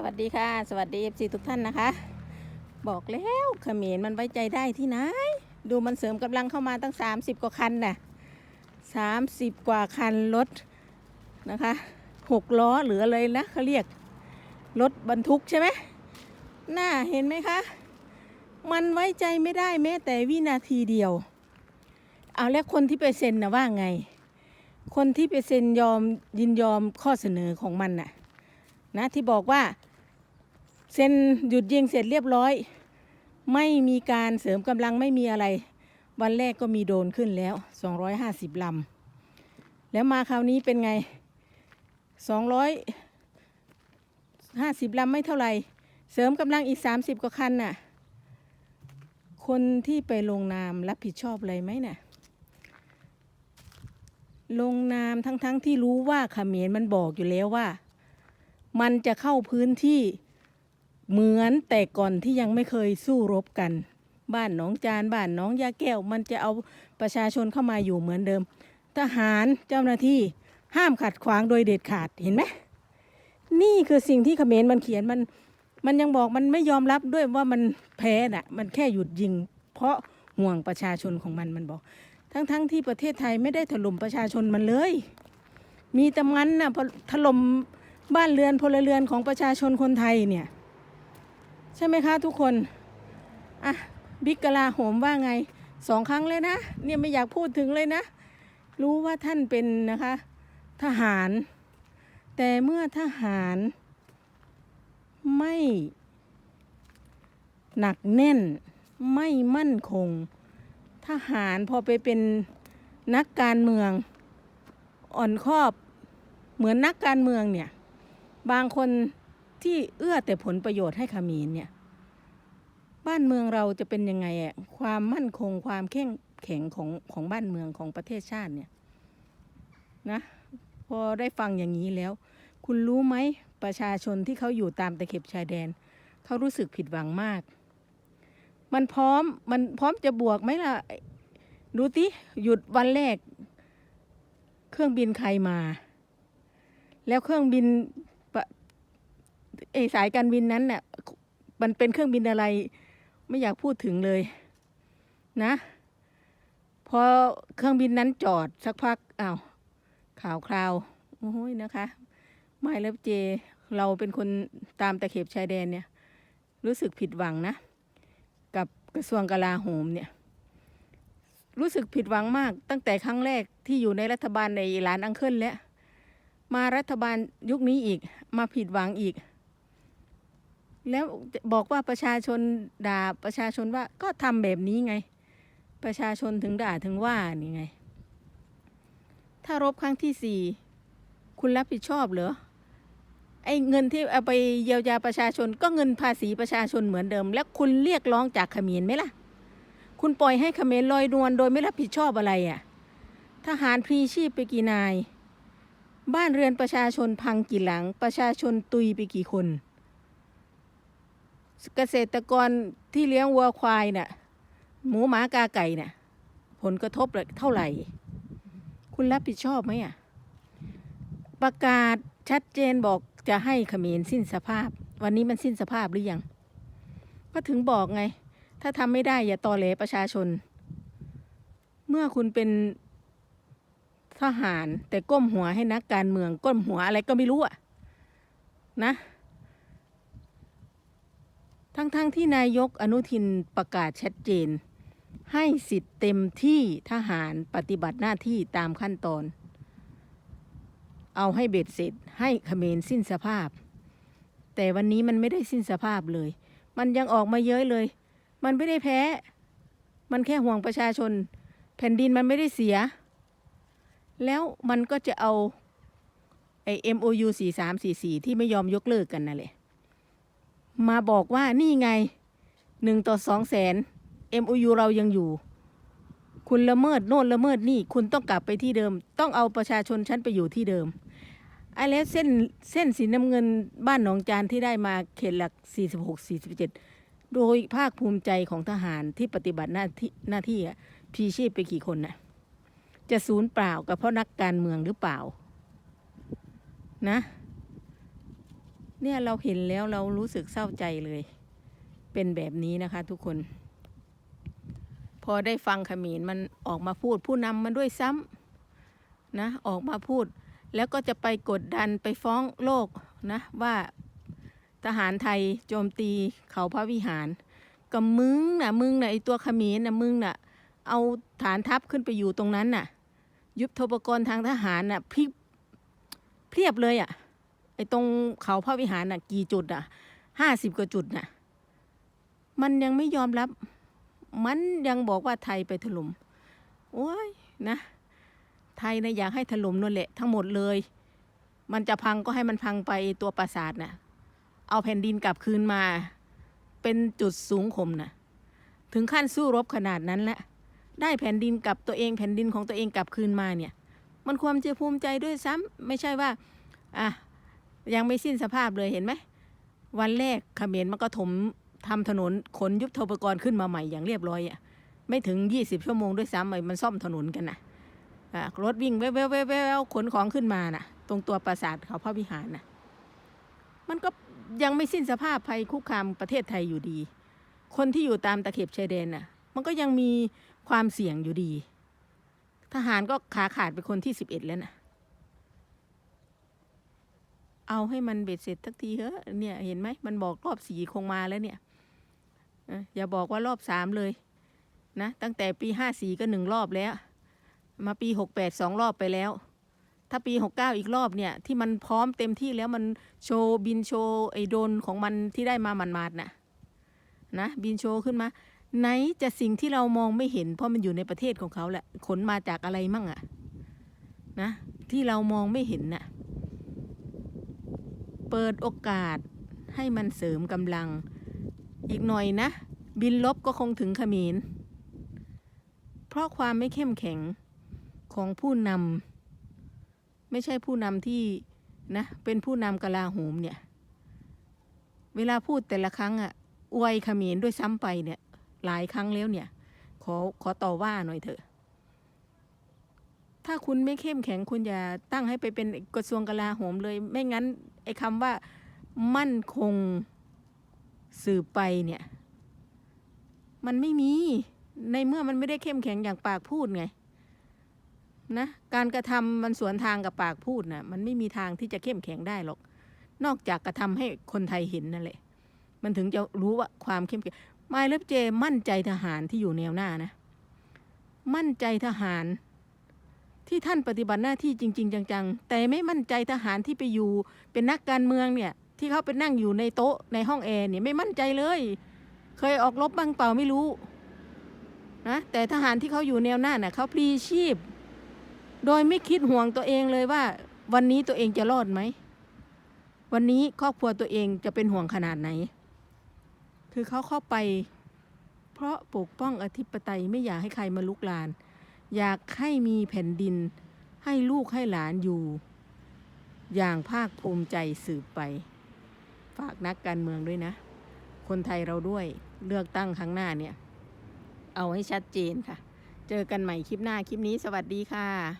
สวัสดีค่ะ สวัสดีเอฟซีทุกท่านนะคะ บอกแล้วเขมรมันไว้ใจได้ที่ไหน ดูมันเสริมกำลังเข้ามาตั้ง 30 กว่าคันน่ะ30 กว่าคันรถนะคะหกล้อเหรืออะไรนะเขาเรียกรถบรรทุกใช่ไหมน่าเห็นไหมคะ มันไว้ใจไม่ได้แม้แต่วินาทีเดียว เอาแล้วคนที่ไปเซ็นนะว่าไง คนที่ไปเซ็นยอมยินยอมข้อเสนอของมันน่ะนะที่บอกว่า เซ็นหยุดยิงเสร็จเรียบร้อย ไม่มีการเสริมกำลังไม่มีอะไร วันแรกก็มีโดนขึ้นแล้ว 250ลำแล้วมาคราวนี้เป็นไง 250ลำไม่เท่าไหร่ เสริมกำลังอีก 30 กว่าคันน่ะ คนที่ไปลงนามรับผิดชอบอะไรไหมน่ะลงนามทั้งๆทที่รู้ว่าเขมรมันบอกอยู่แล้วว่า มันจะเข้าพื้นที่ เหมือนแต่ก่อนที่ยังไม่เคยสู้รบกัน บ้านหนองจานบ้านหนองยาแก้ว มันจะเอาประชาชนเข้ามาอยู่เหมือนเดิม ทหารเจ้าหน้าที่ห้ามขัดขวางโดยเด็ดขาดเห็นไหมนี่คือสิ่งที่เขมรมันเขียนมัน มันยังบอกมันไม่ยอมรับด้วยว่ามันแพ้น่ะ มันแค่หยุดยิง เพราะห่วงประชาชนของมันมันบอก ทั้งๆทที่ประเทศไทยไม่ได้ถล่มประชาชนมันเลย มีแต่มันน่ะพอถล่มบ้านเรือนพลเรือนของประชาชนคนไทยเนี่ย ใช่ไหมคะทุกคนอะบิ๊กกลาโหมว่าไงสองครั้งเลยนะ เนี่ยไม่อยากพูดถึงเลยนะ รู้ว่าท่านเป็นนะคะ ทหาร แต่เมื่อทหาร ไม่ หนักแน่น ไม่มั่นคง ทหารพอไปเป็นนักการเมือง อ่อนคอบ เหมือนนักการเมืองเนี่ย บางคน ที่เอื้อแต่ผลประโยชน์ให้ขมรเนี่ยบ้านเมืองเราจะเป็นยังไงอะความมั่นคงความเข้มแข็งของของบ้านเมืองของประเทศชาติเนี่ยนะพอได้ฟังอย่างนี้แล้ว คุณรู้ไหมประชาชนที่เขาอยู่ตามตะเข็บชายแดน เขารู้สึกผิดหวังมาก มันพร้อมมันพร้อมจะบวกไหมล่ะ ดูติหยุดวันแรก เครื่องบินใครมา แล้วเครื่องบิน ไอสายการบินนั้นเนี่ยมันเป็นเครื่องบินอะไร ไม่อยากพูดถึงเลย นะ พอเครื่องบินนั้นจอดสักพักอ้าวข่าวคราวโอ้ยนะคะ ไม่แล้วเจ เราเป็นคนตามตะเข็บชายแดนเนี่ย รู้สึกผิดหวังนะ กับกระทรวงกลาโหมเนี่ย รู้สึกผิดหวังมาก ตั้งแต่ครั้งแรกที่อยู่ในรัฐบาลในหลานอังเคิลแล้วมารัฐบาลยุคนี้อีกมาผิดหวังอีก แล้วบอกว่าประชาชนด่าประชาชนว่าก็ทำแบบนี้ไง ประชาชนถึงด่าถึงว่านี่ไง ถ้ารบครั้งที่สี่คุณรับผิดชอบเหรอไอ้เงินที่เอาไปเยียวยาประชาชนก็เงินภาษีประชาชนเหมือนเดิม แล้วคุณเรียกร้องจากเขมรไหมล่ะ คุณปล่อยให้เขมรลอยนวลโดยไม่รับผิดชอบอะไรอะ่ะทหารพลีชีพไปกี่นาย บ้านเรือนประชาชนพังกี่หลัง ประชาชนตุยไปกี่คน เกษตรกรที่เลี้ยงวัวควายน่ะหมูหมากาไก่น่ะผลกระทบเท่าไหร่ คุณรับผิดชอบไหมอะ ประกาศชัดเจนบอกจะให้เขมรสิ้นสภาพ วันนี้มันสิ้นสภาพหรือยัง ก็ถึงบอกไง ถ้าทำไม่ได้อย่าตอแหลประชาชน เมื่อคุณเป็นทหารแต่ก้มหัวให้นักการเมืองก้มหัวอะไรก็ไม่รู้อะนะ ทั้งๆทที่นายกอนุทินประกาศชัดเจน ให้สิทธิ์เต็มที่ทหารปฏิบัติหน้าที่ตามขั้นตอน เอาให้เบ็ดเสร็จให้เขมรสิ้นสภาพ แต่วันนี้มันไม่ได้สิ้นสภาพเลย มันยังออกมาเย้ยเลย มันไม่ได้แพ้ มันแค่ห่วงประชาชน แผ่นดินมันไม่ได้เสีย แล้วมันก็จะเอาไอ้ MOU 4344 ที่ไม่ยอมยกเลิกกันนั่นแหละ มาบอกว่านี่ไงหนึ่งต่อสองแสน MOU เรายังอยู่ คุณละเมิดโน่นละเมิดนี่ คุณต้องกลับไปที่เดิม ต้องเอาประชาชนชั้นไปอยู่ที่เดิมไอ้แล้วเส้นเส้นสีน้ำเงินบ้านหนองจานที่ได้มาเขตหลัก 46 47 โดยภาคภูมิใจของทหารที่ปฏิบัติหน้าที่หน้าที่อะพีชีพไปกี่คนน่ะจะศูนย์เปล่ากับเพราะนักการเมืองหรือเปล่า นะ เนี่ยเราเห็นแล้วเรารู้สึกเศร้าใจเลย เป็นแบบนี้นะคะทุกคน พอได้ฟังขมรมันออกมาพูด ผู้นำมันด้วยซ้ำนะออกมาพูด แล้วก็จะไปกดดันไปฟ้องโลกนะว่าทหารไทยโจมตีเขาพระวิหารกับมึงน่ะมึงน่ะไอตัวขมรน่ะมึงน่ะเอาฐานทัพขึ้นไปอยู่ตรงนั้นน่ะ ยุบทปกรทางทหารน่ะพริบเพียบเลยอะ ไอ้ตรงเขาพระวิหารน่ะ กี่จุดอะห้าสิบกว่าจุดน่ะ มันยังไม่ยอมรับ มันยังบอกว่าไทยไปถล่มโอ้ยนะ ไทยนะอยากให้ถล่มนั่นแหละ ทั้งหมดเลย มันจะพังก็ให้มันพังไปตัวปราสาทน่ะ เอาแผ่นดินกลับคืนมา เป็นจุดสูงข่มน่ะ ถึงขั้นสู้รบขนาดนั้นแหล้วได้แผ่นดินกลับตัวเองแผ่นดินของตัวเองกลับคืนมาเนี่ย มันความจะภูมิใจด้วยซ้ำไม่ใช่ว่าอะ ยังไม่สิ้นสภาพเลยเห็นไหม วันแรกเขมรมันก็ถมทำถนนขนยุบโทปกรณ์ขึ้นมาใหม่อย่างเรียบร้อยอะไม่ถึง 20 ชั่วโมงด้วยซ้ำมันซ่อมถนนกันนะ่ะรถวิ่งแววๆๆๆขนของขึ้นมาน่ะ ตรงตัวปราสาทเขาพระวิหารน่ะมันก็ยังไม่สิ้นสภาพภัยคุกคามประเทศไทยอยู่ดี คนที่อยู่ตามตะเข็บชายแดนน่ะ มันก็ยังมีความเสี่ยงอยู่ดี ทหารก็ขาขาดไปคนที่สิบเอ็ดแล้วน่ะ เอาให้มันเบ็ดเสร็จทักทีเถอเนี่ยเห็นไหมมันบอกรอบสี่คงมาแล้วเนี่ยอย่าบอกว่ารอบสามเลยนะตั้งแต่ปีห้าสี่ก็หนึ่งรอบแล้ว มาปีหกแปดสองรอบไปแล้ว ถ้าปีหกเก้าอีกรอบเนี่ย ที่มันพร้อมเต็มที่แล้วมันโชว์บินโชว์ไอโดนของมันที่ได้มามันมาดๆน่ะนะบินโชว์ขึ้นมา ไหนจะสิ่งที่เรามองไม่เห็น เพราะมันอยู่ในประเทศของเขาแหละขนมาจากอะไรมั่งอะนะที่เรามองไม่เห็นน่ะ เปิดโอกาสให้มันเสริมกำลัง อีกหน่อยนะ บินลบก็คงถึงขมรเพราะความไม่เข้มแข็งของผู้นำไม่ใช่ผู้นำที่นะเป็นผู้นำกลาโหมเนี่ย เวลาพูดแต่ละครั้งอะอวยขมรด้วยซ้ำไปเนี่ยหลายครั้งแล้วเนี่ย ขอขอต่อว่าหน่อยเถอะ ถ้าคุณไม่เข้มแข็งคุณอย่าตั้งให้ไปเป็นกระทรวงกลาโหมเลย ไม่งั้น ไอ้คำว่า มั่นคงสืบไปเนี่ย มันไม่มี ในเมื่อมันไม่ได้เข้มแข็งอย่างปากพูดไงนะการกระทำมันสวนทางกับปากพูดนะมันไม่มีทางที่จะเข้มแข็งได้หรอก นอกจากกระทำให้คนไทยเห็นนั่นแหละ มันถึงจะรู้ว่าความเข้มแข็งไมายเล็บเจมั่นใจทหารที่อยู่แนวหน้านะ มั่นใจทหาร ที่ท่านปฏิบัติหน้าที่จริง ๆ จังๆ แต่ไม่มั่นใจทหารที่ไปอยู่ เป็นนักการเมืองเนี่ยที่เขาไปนั่งอยู่ในโต๊ะในห้องแอร์เนี่ยไม่มั่นใจเลย เคยออกรบบ้างเปล่าไม่รู้นะแต่ทหารที่เขาอยู่แนวหน้าน่ะเขาพลีชีพ โดยไม่คิดห่วงตัวเองเลยว่า วันนี้ตัวเองจะรอดไหม วันนี้ครอบครัวตัวเองจะเป็นห่วงขนาดไหน คือเขาเข้าไป เพราะปกป้องอธิปไตยไม่อยากให้ใครมาลุกลาน อยากให้มีแผ่นดิน ให้ลูกให้หลานอยู่ อย่างภาคภูมิใจสืบไป ฝากนักการเมืองด้วยนะ คนไทยเราด้วยเลือกตั้งครั้งหน้าเนี่ย เอาให้ชัดเจนค่ะ เจอกันใหม่คลิปหน้าคลิปนี้สวัสดีค่ะ